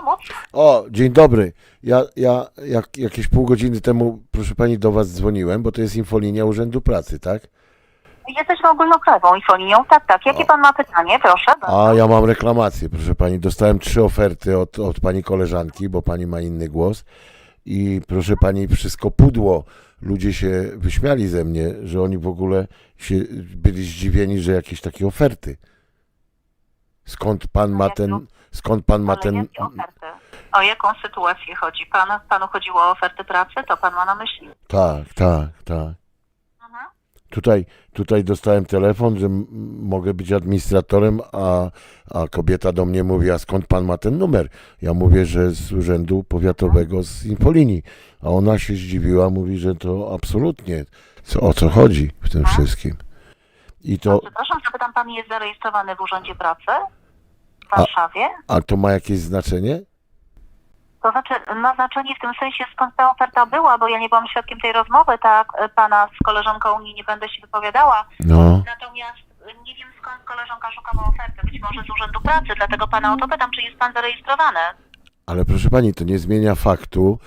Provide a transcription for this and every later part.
pomóc? O, dzień dobry. Ja, ja jak, jakieś pół godziny temu, proszę pani, do was dzwoniłem, bo to jest infolinia Urzędu Pracy, tak? Jesteśmy ogólnokrajową infolinią. Tak, tak. Jakie pan ma pytanie? Proszę. A ja mam reklamację, proszę pani. Dostałem trzy oferty od, od pani koleżanki, bo pani ma inny głos. I proszę pani, wszystko pudło. Ludzie się wyśmiali ze mnie, że oni w ogóle się byli zdziwieni, że jakieś takie oferty. Skąd pan ma ten, skąd pan ma Ale ten, jakie oferty? O jaką sytuację chodzi? Pan, panu chodziło o oferty pracy? To pan ma na myśli? tak, tak, tak. Mhm. Tutaj, tutaj dostałem telefon, że m- mogę być administratorem, a, a kobieta do mnie mówi, a skąd pan ma ten numer? Ja mówię, że z urzędu powiatowego z infolinii. A ona się zdziwiła, mówi, że to absolutnie. Co, o co chodzi w tym wszystkim? I to, Przepraszam, zapytam, pan jest zarejestrowany w Urzędzie Pracy w Warszawie? a to ma jakieś znaczenie? To znaczy, ma znaczenie w tym sensie, skąd ta oferta była, bo ja nie byłam świadkiem tej rozmowy, tak? Pana z koleżanką nie, nie będę się wypowiadała. No, Natomiast y, nie wiem, skąd koleżanka szukała oferty. Być może z Urzędu Pracy, dlatego pana o to pytam, czy jest pan zarejestrowany. ale proszę pani, to nie zmienia faktu,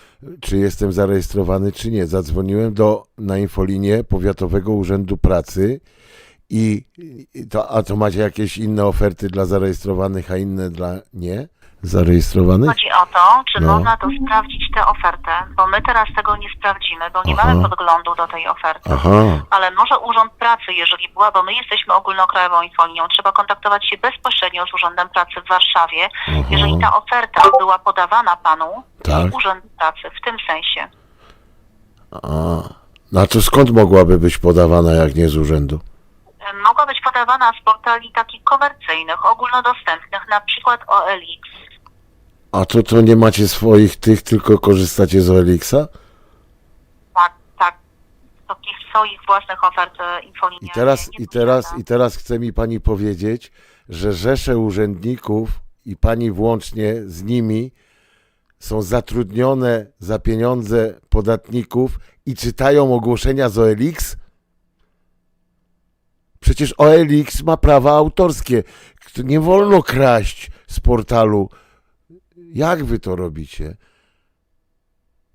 czy jestem zarejestrowany, czy nie. Zadzwoniłem do, na infolinię Powiatowego Urzędu Pracy i, i to, a to macie jakieś inne oferty dla zarejestrowanych, a inne dla nie zarejestrowanych? Chodzi o to, czy No. można to sprawdzić tę ofertę, bo my teraz tego nie sprawdzimy, bo nie Aha. mamy podglądu do tej oferty. Aha, Ale może Urząd Pracy, jeżeli była, bo my jesteśmy ogólnokrajową infolinią, trzeba kontaktować się bezpośrednio z Urzędem Pracy w Warszawie. Aha. Jeżeli ta oferta była podawana panu, Tak. Urząd Pracy, w tym sensie. a. To skąd mogłaby być podawana, jak nie z urzędu? E, Mogła być podawana z portali takich komercyjnych, ogólnodostępnych, na przykład OLX. A to, to nie macie swoich tych, tylko korzystacie z OLX-a? Tak, tak. Takich swoich własnych ofert e, infolinia. I teraz, i teraz, i teraz chce mi pani powiedzieć, że rzesze urzędników i pani włącznie z nimi są zatrudnione za pieniądze podatników i czytają ogłoszenia z OLX? Przecież OLX ma prawa autorskie. Nie wolno kraść z portalu. Jak wy to robicie?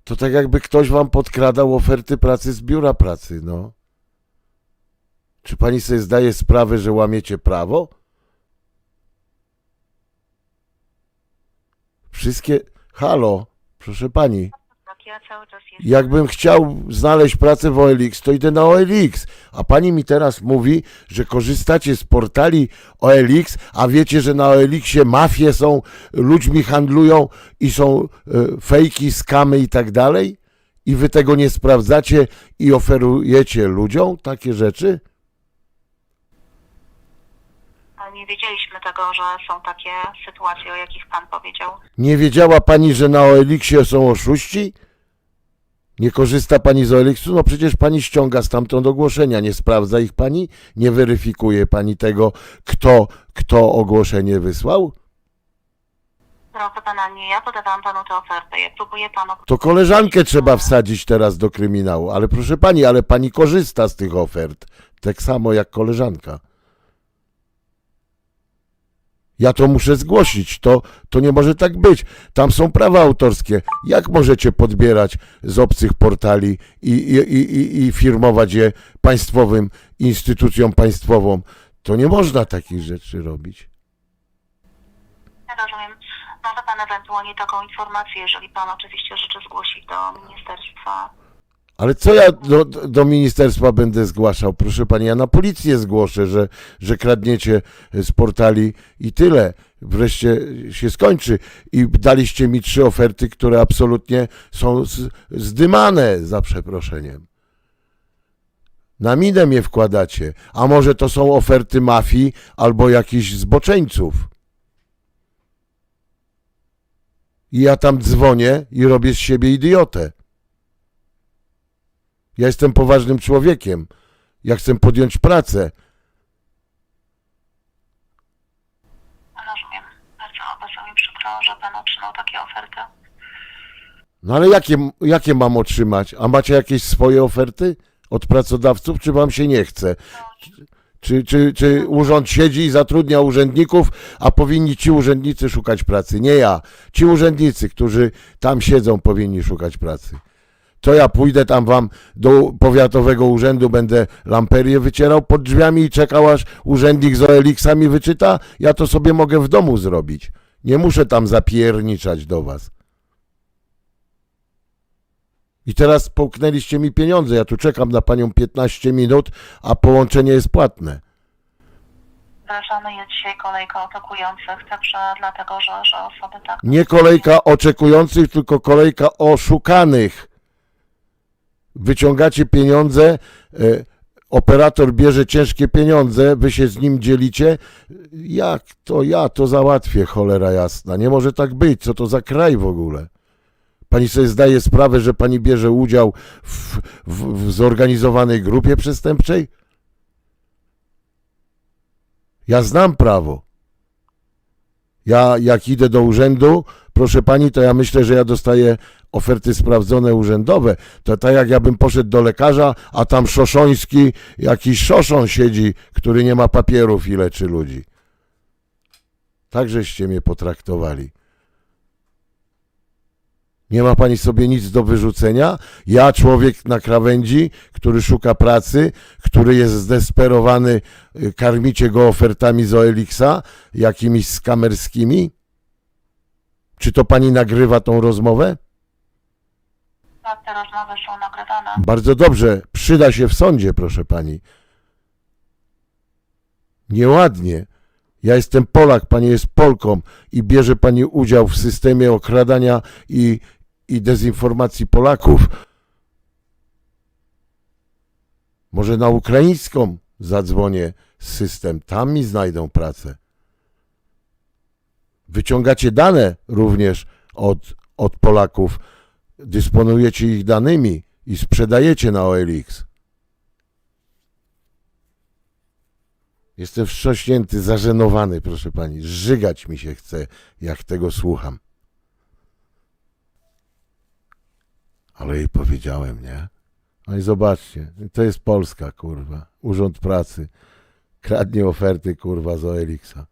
To tak jakby ktoś wam podkradał oferty pracy z biura pracy, no. Czy pani sobie zdaje sprawę, że łamiecie prawo? Wszystkie. Halo, proszę pani. Ja cały czas jestem. Jakbym chciał znaleźć pracę w OLX, to idę na OLX. A pani mi teraz mówi, że korzystacie z portali OLX, a wiecie, że na OLX-ie mafie są, ludźmi handlują i są e, fejki, skamy i tak dalej? I wy tego nie sprawdzacie i oferujecie ludziom takie rzeczy? Ale nie wiedzieliśmy tego, że są takie sytuacje, o jakich pan powiedział. Nie wiedziała pani, że na OLX-ie są oszuści? Nie korzysta pani z OLX-u? No przecież pani ściąga stamtąd ogłoszenia. Nie sprawdza ich pani? Nie weryfikuje pani tego, kto, kto ogłoszenie wysłał? Proszę pana, nie ja podawałam panu tę ofertę. Ja próbuję panu... To koleżankę trzeba wsadzić teraz do kryminału. Ale proszę pani, ale pani korzysta z tych ofert. Tak samo jak koleżanka. Ja to muszę zgłosić. To, to nie może tak być. Tam są prawa autorskie. Jak możecie podbierać z obcych portali i, i, i, i- firmować je państwowym instytucjom państwową? To nie można takich rzeczy robić. Rozumiem. Może pan ewentualnie taką informację, jeżeli pan oczywiście życzy zgłosić do ministerstwa. Ale co ja do, do ministerstwa będę zgłaszał? Proszę pani, ja na policję zgłoszę, że, że kradniecie z portali i tyle. Wreszcie się skończy. I daliście mi trzy oferty, które absolutnie są z, zdymane, za przeproszeniem. Na minę mnie wkładacie. A może to są oferty mafii albo jakichś zboczeńców? I ja tam dzwonię i robię z siebie idiotę. Ja jestem poważnym człowiekiem. Ja chcę podjąć pracę. Rozumiem. Bardzo, bardzo mi przykro, że pan otrzymał takie oferty. No ale jakie, jakie mam otrzymać? A macie jakieś swoje oferty od pracodawców, czy wam się nie chce? Czy, Czy, czy, czy urząd siedzi i zatrudnia urzędników, a powinni ci urzędnicy szukać pracy? Nie ja. Ci urzędnicy, którzy tam siedzą, powinni szukać pracy. To ja pójdę tam wam do powiatowego urzędu, będę lamperię wycierał pod drzwiami i czekał aż urzędnik z OLX mi wyczyta? Ja to sobie mogę w domu zrobić. Nie muszę tam zapierniczać do was. I teraz połknęliście mi pieniądze. Ja tu czekam na panią 15 minut, a połączenie jest płatne. Wdrażana jest dzisiaj kolejka oczekujących, także dlatego, że, że osoby tak... Nie kolejka oczekujących, tylko kolejka oszukanych. Wyciągacie pieniądze, e, operator bierze ciężkie pieniądze, wy się z nim dzielicie. Jak to ja to załatwię, cholera jasna? Nie może tak być. Co to za kraj w ogóle? Pani sobie zdaje sprawę, że pani bierze udział w, w, w zorganizowanej grupie przestępczej? Ja znam prawo. Ja jak idę do urzędu, proszę pani, to ja myślę, że ja dostaję oferty sprawdzone urzędowe. To tak jak ja bym poszedł do lekarza, a tam szoszoński, jakiś szoszon siedzi, który nie ma papierów i leczy ludzi. Tak żeście mnie potraktowali. Nie ma pani sobie nic do wyrzucenia? Ja, człowiek na krawędzi, który szuka pracy, który jest zdesperowany, y, karmicie go ofertami z OLX-a, jakimiś skamerskimi? Czy to pani nagrywa tą rozmowę? Te rozmowy są nagrywane. Bardzo dobrze, przyda się w sądzie, proszę pani. Nieładnie. Ja jestem Polak, pani jest Polką i bierze pani udział w systemie okradania i, i dezinformacji Polaków. Może na ukraińską zadzwonię system, tam mi znajdą pracę. Wyciągacie dane również od, od Polaków, dysponujecie ich danymi i sprzedajecie na OLX. Jestem wstrząśnięty, zażenowany, proszę pani. Żygać mi się chce, jak tego słucham. Ale jej powiedziałem, nie? No i zobaczcie, to jest Polska, kurwa. Urząd Pracy. Kradnie oferty, kurwa, z OLX-a.